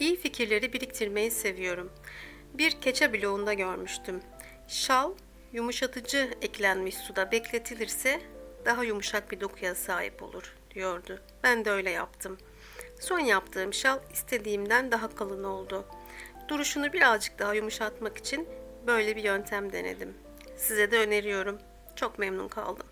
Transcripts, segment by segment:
İyi fikirleri biriktirmeyi seviyorum. Bir keçe bloğunda görmüştüm. Şal yumuşatıcı eklenmiş suda bekletilirse daha yumuşak bir dokuya sahip olur diyordu. Ben de öyle yaptım. Son yaptığım şal istediğimden daha kalın oldu. Duruşunu birazcık daha yumuşatmak için böyle bir yöntem denedim. Size de öneriyorum. Çok memnun kaldım.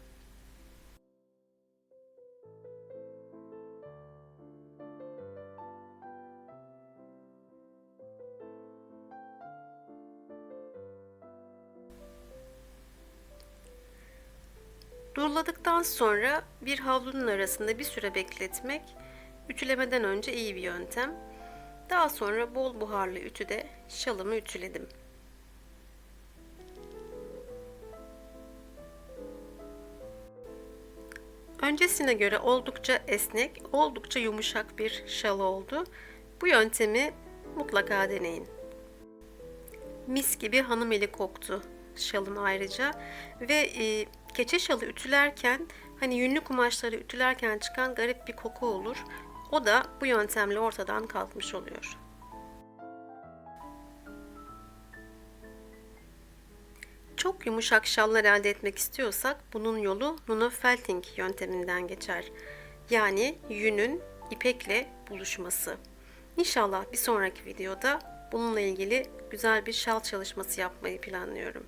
Duruladıktan sonra bir havlunun arasında bir süre bekletmek ütülemeden önce iyi bir yöntem. Daha sonra bol buharlı ütüde şalımı ütüledim. Öncesine göre oldukça esnek, oldukça yumuşak bir şal oldu. Bu yöntemi mutlaka deneyin. Mis gibi hanım eli koktu şalım ayrıca ve e, keçe şalı ütülerken hani yünlü kumaşları ütülerken çıkan garip bir koku olur. O da bu yöntemle ortadan kalkmış oluyor. Çok yumuşak şallar elde etmek istiyorsak bunun yolu Nuno Felting yönteminden geçer. Yani yünün ipekle buluşması. İnşallah bir sonraki videoda bununla ilgili güzel bir şal çalışması yapmayı planlıyorum.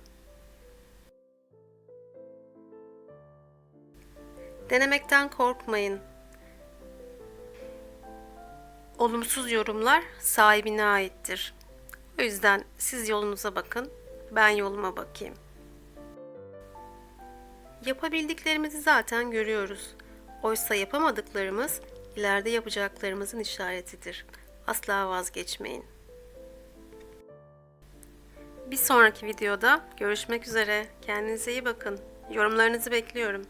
Denemekten korkmayın. Olumsuz yorumlar sahibine aittir. O yüzden siz yolunuza bakın, ben yoluma bakayım. Yapabildiklerimizi zaten görüyoruz. Oysa yapamadıklarımız ileride yapacaklarımızın işaretidir. Asla vazgeçmeyin. Bir sonraki videoda görüşmek üzere. Kendinize iyi bakın. Yorumlarınızı bekliyorum.